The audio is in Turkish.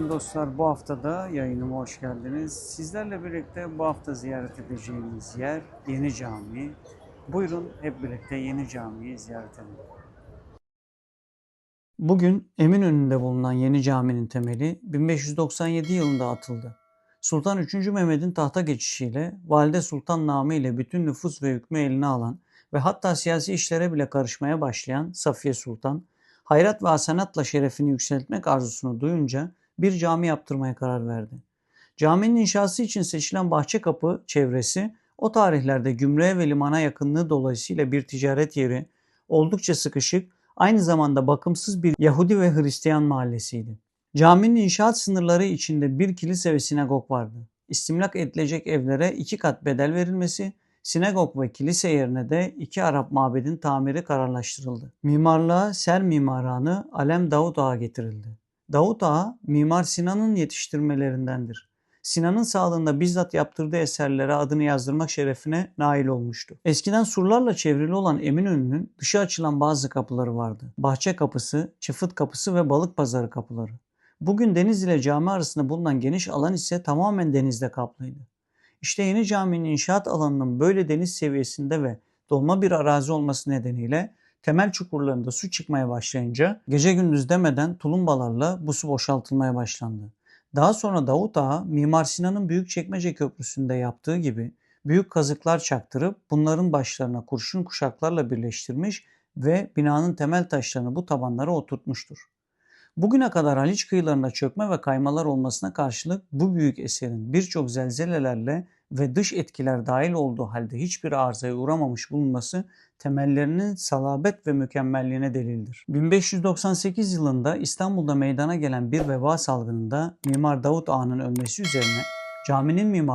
dostlar bu hafta da yayınıma hoş geldiniz. Sizlerle birlikte bu hafta ziyaret edeceğimiz yer Yeni Cami. Buyurun hep birlikte Yeni Cami'yi ziyaret edelim. Bugün Eminönü'nde bulunan Yeni Cami'nin temeli 1597 yılında atıldı. Sultan 3. Mehmet'in tahta geçişiyle Valide Sultan namı ile bütün nüfus ve hükmü eline alan ve hatta siyasi işlere bile karışmaya başlayan Safiye Sultan, hayrat ve hasenatla şerefini yükseltmek arzusunu duyunca bir cami yaptırmaya karar verdi. Caminin inşası için seçilen Bahçekapı çevresi o tarihlerde gümrüğe ve limana yakınlığı dolayısıyla bir ticaret yeri, oldukça sıkışık, aynı zamanda bakımsız bir Yahudi ve Hristiyan mahallesiydi. Caminin inşaat sınırları içinde bir kilise ve sinagog vardı. İstimlak edilecek evlere iki kat bedel verilmesi, sinagog ve kilise yerine de iki Arap mabedin tamiri kararlaştırıldı. Mimarlığa Ser Mimarhanı Alem Davut Ağa getirildi. Davut Ağa, Mimar Sinan'ın yetiştirmelerindendir. Sinan'ın sağlığında bizzat yaptırdığı eserlere adını yazdırmak şerefine nail olmuştu. Eskiden surlarla çevrili olan Eminönü'nün dışa açılan bazı kapıları vardı. Bahçe kapısı, Çıfıt kapısı ve Balık pazarı kapıları. Bugün deniz ile cami arasında bulunan geniş alan ise tamamen denizle kaplıydı. İşte yeni caminin inşaat alanının böyle deniz seviyesinde ve dolma bir arazi olması nedeniyle temel çukurlarında su çıkmaya başlayınca gece gündüz demeden tulumbalarla bu su boşaltılmaya başlandı. Daha sonra Davut Ağa Mimar Sinan'ın Büyükçekmece Köprüsü'nde yaptığı gibi büyük kazıklar çaktırıp bunların başlarına kurşun kuşaklarla birleştirmiş ve binanın temel taşlarını bu tabanlara oturtmuştur. Bugüne kadar Haliç kıyılarında çökme ve kaymalar olmasına karşılık bu büyük eserin birçok zelzelelerle ve dış etkiler dahil olduğu halde hiçbir arızaya uğramamış bulunması temellerinin salabet ve mükemmelliğine delildir. 1598 yılında İstanbul'da meydana gelen bir veba salgınında Mimar Davut Ağa'nın ölmesi üzerine caminin mimarı